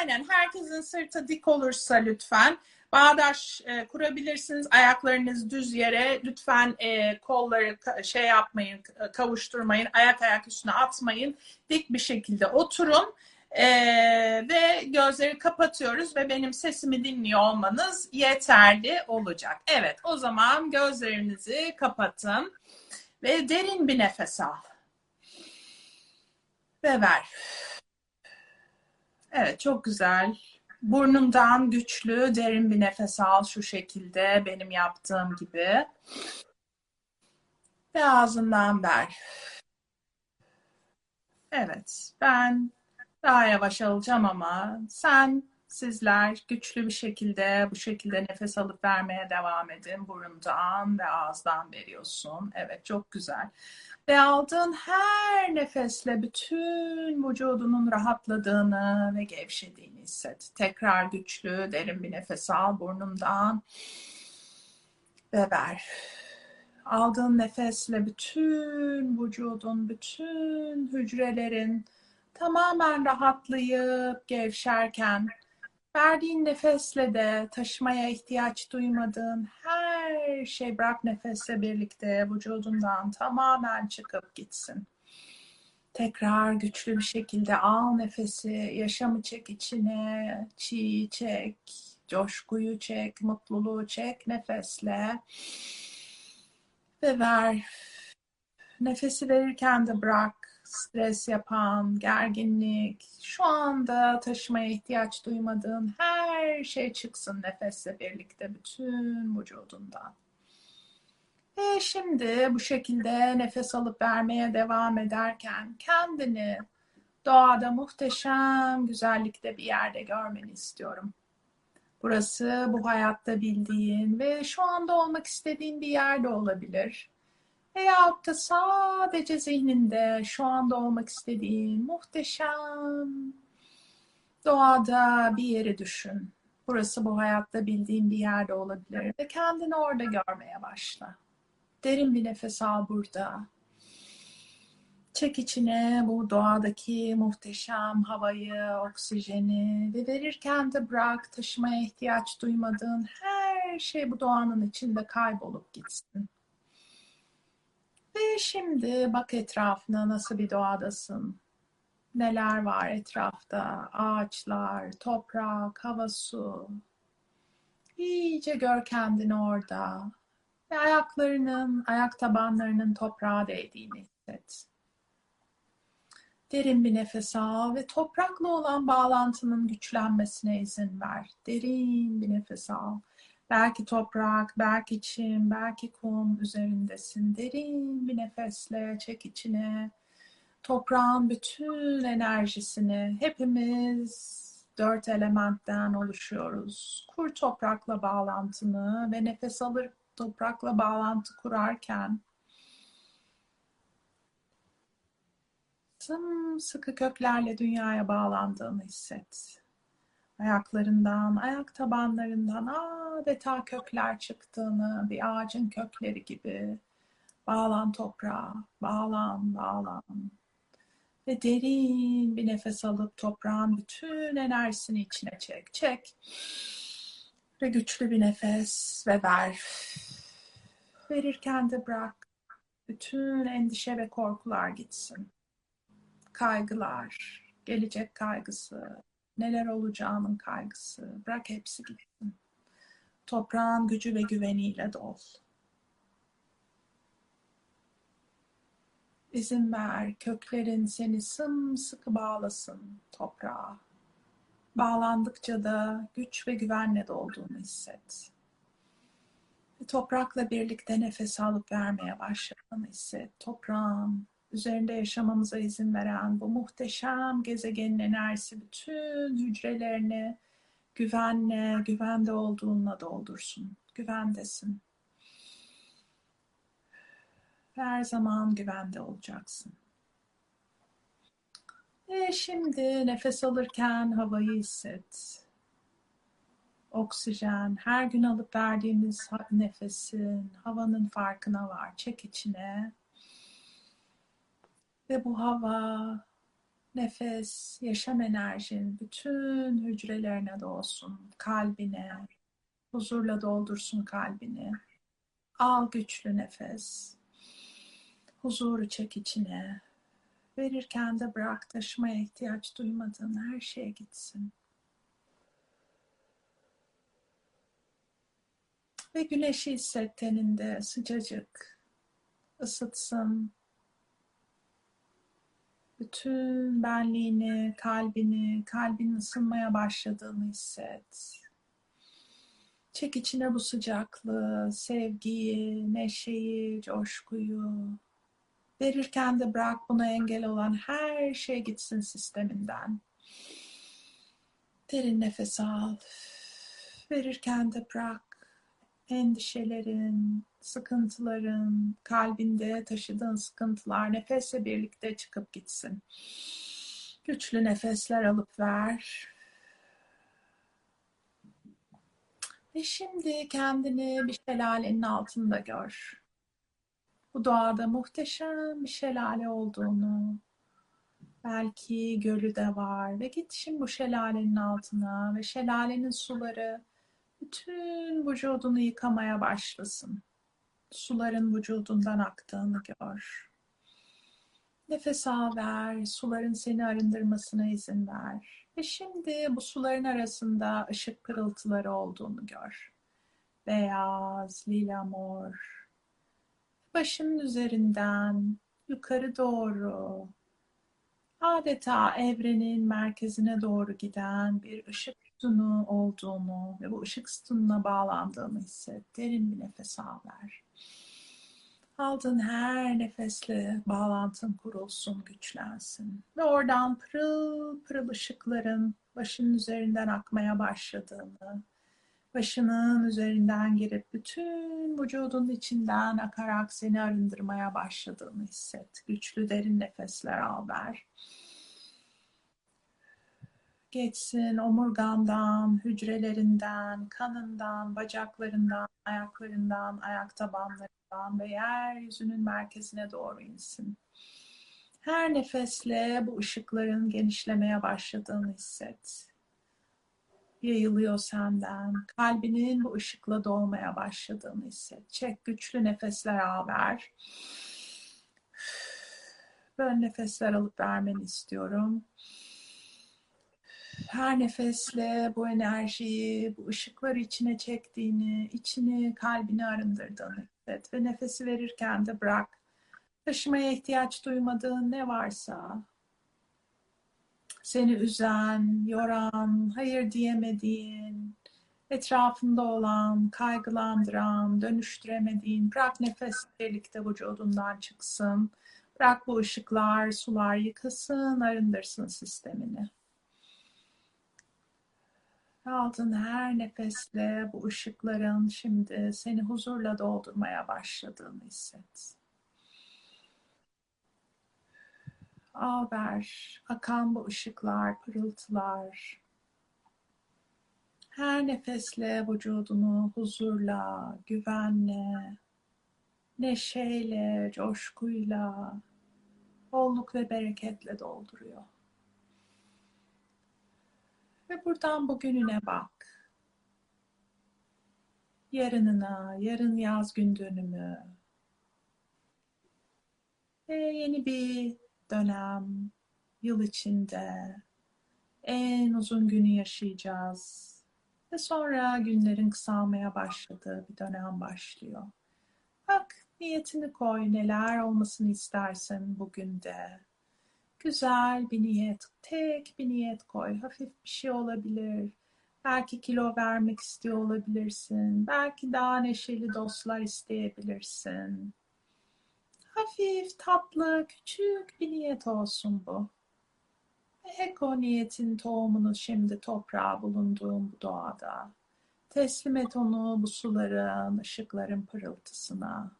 Aynen herkesin sırtı dik olursa lütfen bağdaş e, kurabilirsiniz. Ayaklarınız düz yere lütfen e, kolları ka- şey yapmayın e, kavuşturmayın. Ayak ayak üstüne atmayın. Dik bir şekilde oturun. E, ve gözleri kapatıyoruz ve benim sesimi dinliyor olmanız yeterli olacak. Evet o zaman gözlerinizi kapatın ve derin bir nefes al. Ve ver. Evet çok güzel. Burnundan güçlü, derin bir nefes al şu şekilde benim yaptığım gibi. Ve ağzından ver. Evet, ben daha yavaş alacağım ama sen, sizler güçlü bir şekilde bu şekilde nefes alıp vermeye devam edin. Burundan ve ağızdan veriyorsun. Evet, çok güzel. Ve aldığın her nefesle bütün vücudunun rahatladığını ve gevşediğini hisset. Tekrar güçlü, derin bir nefes al burnundan ve ver. Aldığın nefesle bütün vücudun, bütün hücrelerin tamamen rahatlayıp gevşerken verdiğin nefesle de taşımaya ihtiyaç duymadığın her şey bırak nefesle birlikte vücudundan tamamen çıkıp gitsin. Tekrar güçlü bir şekilde al nefesi, yaşamı çek içine, çiğ çek, coşkuyu çek, mutluluğu çek nefesle ve ver. Nefesi verirken de bırak stres yapan, gerginlik, şu anda taşımaya ihtiyaç duymadığın her şey çıksın nefesle birlikte bütün vücudundan. Ve şimdi bu şekilde nefes alıp vermeye devam ederken kendini doğada muhteşem güzellikte bir yerde görmeni istiyorum. Burası bu hayatta bildiğin ve şu anda olmak istediğin bir yerde olabilir. Veyahut da sadece zihninde şu anda olmak istediğin muhteşem doğada bir yeri düşün. Burası bu hayatta bildiğin bir yerde olabilir ve kendini orada görmeye başla. Derin bir nefes al burada. Çek içine bu doğadaki muhteşem havayı, oksijeni ve verirken de bırak taşımaya ihtiyaç duymadığın her şey bu doğanın içinde kaybolup gitsin. Şimdi bak etrafına nasıl bir doğadasın. Neler var etrafta? Ağaçlar, toprak, hava, su. İyice gör kendini orada. Ve ayaklarının, ayak tabanlarının toprağa değdiğini hisset. Derin bir nefes al ve toprakla olan bağlantının güçlenmesine izin ver. Derin bir nefes al. Belki toprak, belki çim, belki kum üzerindesin. Derin bir nefesle çek içine. Toprağın bütün enerjisini hepimiz dört elementten oluşuyoruz. Kur toprakla bağlantını ve nefes alır toprakla bağlantı kurarken sıkı köklerle dünyaya bağlandığını hisset. Ayaklarından, ayak tabanlarından adeta kökler çıktığını, bir ağacın kökleri gibi bağlan toprağa, bağlan, bağlan. Ve derin bir nefes alıp toprağın bütün enerjisini içine çek, çek. Ve güçlü bir nefes ve ver. Verirken de bırak. Bütün endişe ve korkular gitsin. Kaygılar, gelecek kaygısı, neler olacağının kaygısı. Bırak hepsi gitsin. Toprağın gücü ve güveniyle dol. İzin ver köklerin seni sımsıkı bağlasın toprağa. Bağlandıkça da güç ve güvenle dolduğunu hisset. Toprakla birlikte nefes alıp vermeye başladığını hisset. Toprağın üzerinde yaşamamıza izin veren bu muhteşem gezegenin enerjisi bütün hücrelerini güvenle, güvende olduğunla doldursun. Güvendesin. Her zaman güvende olacaksın. Ve şimdi nefes alırken havayı hisset. Oksijen, her gün alıp verdiğimiz nefesin, havanın farkına var. Çek içine. Ve bu hava Nefes, yaşam enerjin bütün hücrelerine dolsun, kalbine, huzurla doldursun kalbini. Al güçlü nefes. Huzuru çek içine. Verirken de bırak taşımaya ihtiyaç duymadığın her şeye gitsin. Ve güneşi hisset teninde sıcacık, ısıtsın. Bütün benliğini, kalbini, kalbinin ısınmaya başladığını hisset. Çek içine bu sıcaklığı, sevgiyi, neşeyi, coşkuyu. Verirken de bırak buna engel olan her şey gitsin sisteminden. Derin nefes al. Verirken de bırak endişelerin, sıkıntıların, kalbinde taşıdığın sıkıntılar nefesle birlikte çıkıp gitsin. Güçlü nefesler alıp ver. Ve şimdi kendini bir şelalenin altında gör. Bu doğada muhteşem bir şelale olduğunu, belki gölü de var ve git şimdi bu şelalenin altına ve şelalenin suları bütün vücudunu yıkamaya başlasın. Suların vücudundan aktığını gör. Nefes al ver, suların seni arındırmasına izin ver. Ve şimdi bu suların arasında ışık pırıltıları olduğunu gör. Beyaz, lila mor. Başının üzerinden yukarı doğru adeta evrenin merkezine doğru giden bir ışık sütunu olduğunu ve bu ışık sütununa bağlandığını hisset. Derin bir nefes al ver. Aldığın her nefesle bağlantın kurulsun, güçlensin. Ve oradan pırıl pırıl ışıkların başının üzerinden akmaya başladığını, başının üzerinden girip bütün vücudun içinden akarak seni arındırmaya başladığını hisset. Güçlü derin nefesler al ver geçsin omurgandan, hücrelerinden, kanından, bacaklarından, ayaklarından, ayak tabanlarından ve yeryüzünün merkezine doğru insin. Her nefesle bu ışıkların genişlemeye başladığını hisset. Yayılıyor senden. Kalbinin bu ışıkla dolmaya başladığını hisset. Çek güçlü nefesler ver. Böyle nefesler alıp vermeni istiyorum her nefesle bu enerjiyi, bu ışıkları içine çektiğini, içini, kalbini arındırdığını hisset. Ve nefesi verirken de bırak. Taşımaya ihtiyaç duymadığın ne varsa, seni üzen, yoran, hayır diyemediğin, etrafında olan, kaygılandıran, dönüştüremediğin, bırak nefes birlikte vücudundan çıksın. Bırak bu ışıklar, sular yıkasın, arındırsın sistemini. Aldığın her nefesle bu ışıkların şimdi seni huzurla doldurmaya başladığını hisset. Al ver, akan bu ışıklar, pırıltılar. Her nefesle vücudunu huzurla, güvenle, neşeyle, coşkuyla, bolluk ve bereketle dolduruyor. Ve buradan bugününe bak. Yarınına, yarın yaz gün dönümü. Ve yeni bir dönem, yıl içinde en uzun günü yaşayacağız. Ve sonra günlerin kısalmaya başladığı bir dönem başlıyor. Bak niyetini koy, neler olmasını istersin bugün de. Güzel bir niyet, tek bir niyet koy. Hafif bir şey olabilir. Belki kilo vermek istiyor olabilirsin. Belki daha neşeli dostlar isteyebilirsin. Hafif, tatlı, küçük bir niyet olsun bu. Ek o niyetin tohumunu şimdi toprağa bulunduğum bu doğada. Teslim et onu bu suların, ışıkların pırıltısına.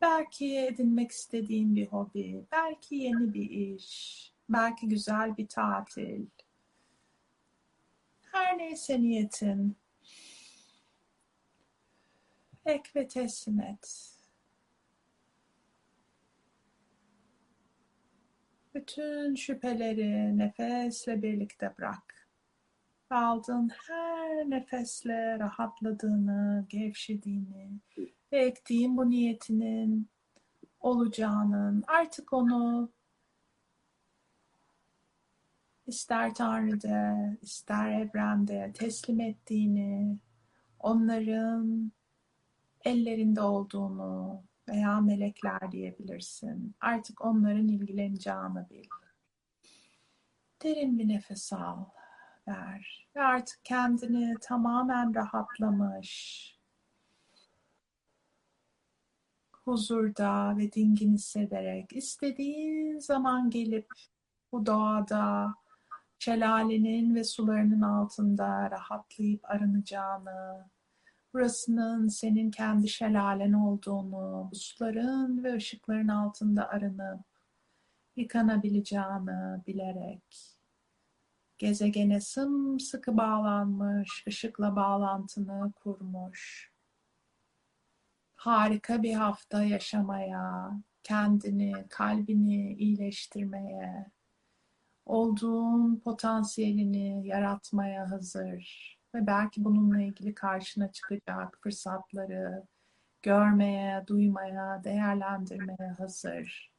Belki edinmek istediğin bir hobi, belki yeni bir iş, belki güzel bir tatil. Her neyse niyetin. Ek ve teslim et. Bütün şüpheleri nefesle birlikte bırak. Aldığın her nefesle rahatladığını, gevşediğini ve ektiğin bu niyetinin olacağının artık onu ister Tanrı'da, ister evrende teslim ettiğini, onların ellerinde olduğunu veya melekler diyebilirsin. Artık onların ilgileneceğini bil. Derin bir nefes al, ver ve artık kendini tamamen rahatlamış, huzurda ve dingin hissederek istediğin zaman gelip bu doğada şelalenin ve sularının altında rahatlayıp arınacağını, burasının senin kendi şelalen olduğunu, bu suların ve ışıkların altında arınıp yıkanabileceğini bilerek gezegene sımsıkı bağlanmış, ışıkla bağlantını kurmuş. Harika bir hafta yaşamaya, kendini, kalbini iyileştirmeye, olduğun potansiyelini yaratmaya hazır ve belki bununla ilgili karşına çıkacak fırsatları görmeye, duymaya, değerlendirmeye hazır.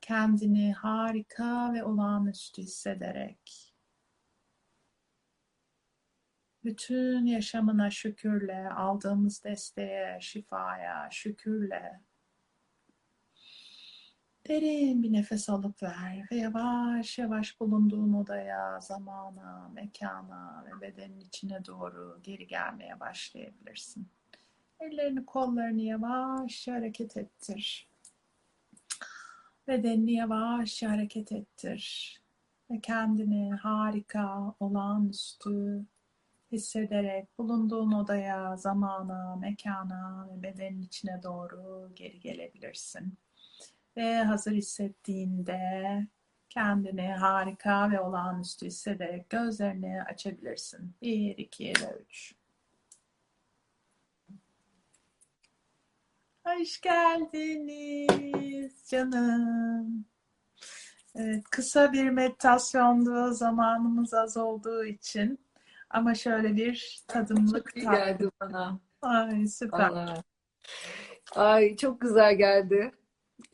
Kendini harika ve olağanüstü hissederek bütün yaşamına şükürle, aldığımız desteğe, şifaya şükürle Derin bir nefes alıp ver ve yavaş yavaş bulunduğun odaya, zamana, mekana ve bedenin içine doğru geri gelmeye başlayabilirsin. Ellerini kollarını yavaş hareket ettir. Bedenini yavaş hareket ettir. Ve kendini harika, olağanüstü hissederek bulunduğun odaya, zamana, mekana ve bedenin içine doğru geri gelebilirsin. Ve hazır hissettiğinde kendini harika ve olağanüstü hissederek gözlerini açabilirsin. 1, 2 ve 3. Hoş geldiniz canım. Evet, kısa bir meditasyondu. Zamanımız az olduğu için. Ama şöyle bir tadımlık Çok iyi geldi bana. Ay süper. Allah. Ay çok güzel geldi.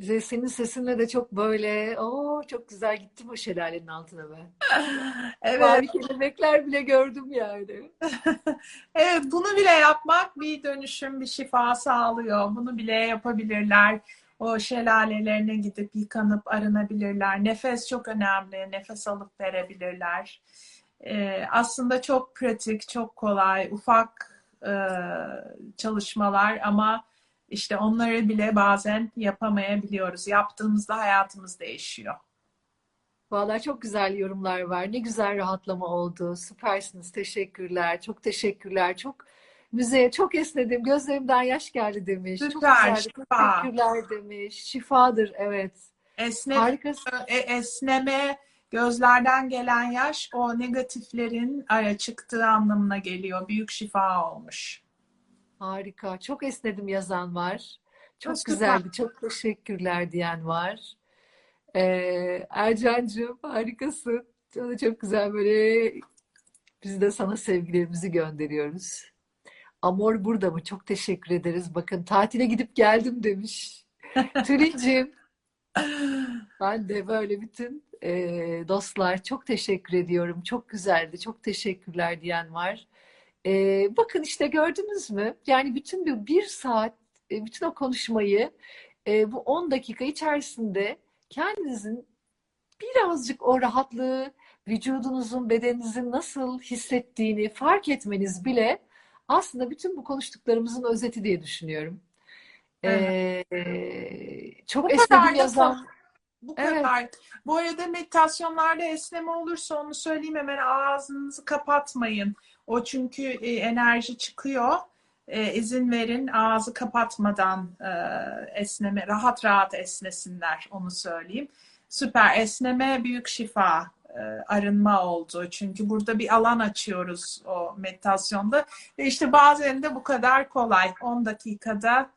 Ve senin sesinle de çok böyle o çok güzel gittim o şelalenin altına ben. Evet. Mavi kelebekler bile gördüm yani. Evet, bunu bile yapmak bir dönüşüm, bir şifa sağlıyor. Bunu bile yapabilirler. O şelalelerine gidip yıkanıp arınabilirler. Nefes çok önemli. Nefes alıp verebilirler. Ee, aslında çok pratik, çok kolay, ufak e, çalışmalar ama işte onları bile bazen yapamayabiliyoruz. Yaptığımızda hayatımız değişiyor. Vallahi çok güzel yorumlar var. Ne güzel rahatlama oldu. Süpersiniz. Teşekkürler. Çok teşekkürler. Çok müzeye çok esnedim. Gözlerimden yaş geldi demiş. Çok Süper, güzeldi. şifa. Teşekkürler demiş. Şifadır evet. Esne, Harikasın. e, esneme, gözlerden gelen yaş o negatiflerin aya çıktığı anlamına geliyor. Büyük şifa olmuş. Harika. Çok esnedim yazan var. Çok Süper. güzeldi. Çok teşekkürler diyen var. Ee, Ercan'cığım harikasın. Çok, çok güzel böyle biz de sana sevgilerimizi gönderiyoruz. Amor burada mı? Çok teşekkür ederiz. Bakın tatile gidip geldim demiş. Tülin'cim ben de böyle bütün e, dostlar çok teşekkür ediyorum. Çok güzeldi. Çok teşekkürler diyen var. E, bakın işte gördünüz mü? Yani bütün bir, bir saat e, bütün o konuşmayı e, bu 10 dakika içerisinde kendinizin birazcık o rahatlığı vücudunuzun, bedeninizin nasıl hissettiğini fark etmeniz bile aslında bütün bu konuştuklarımızın özeti diye düşünüyorum. Ee, çok Bu esnedim yazan. Bu Evet. kadar. Bu arada meditasyonlarda esneme olursa onu söyleyeyim hemen ağzınızı kapatmayın. O çünkü e, enerji çıkıyor. E, izin verin ağzı kapatmadan e, esneme, rahat rahat esnesinler onu söyleyeyim. Süper. Esneme büyük şifa, e, arınma oldu. Çünkü burada bir alan açıyoruz o meditasyonda. Ve işte bazen de bu kadar kolay. 10 dakikada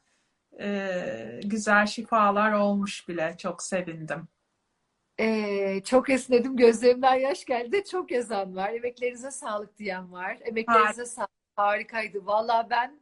e, güzel şifalar olmuş bile. Çok sevindim. Ee, çok esnedim, gözlerimden yaş geldi. Çok yazan var. Emeklerinize sağlık diyen var. Emeklerinize sağlık. Harikaydı. Vallahi ben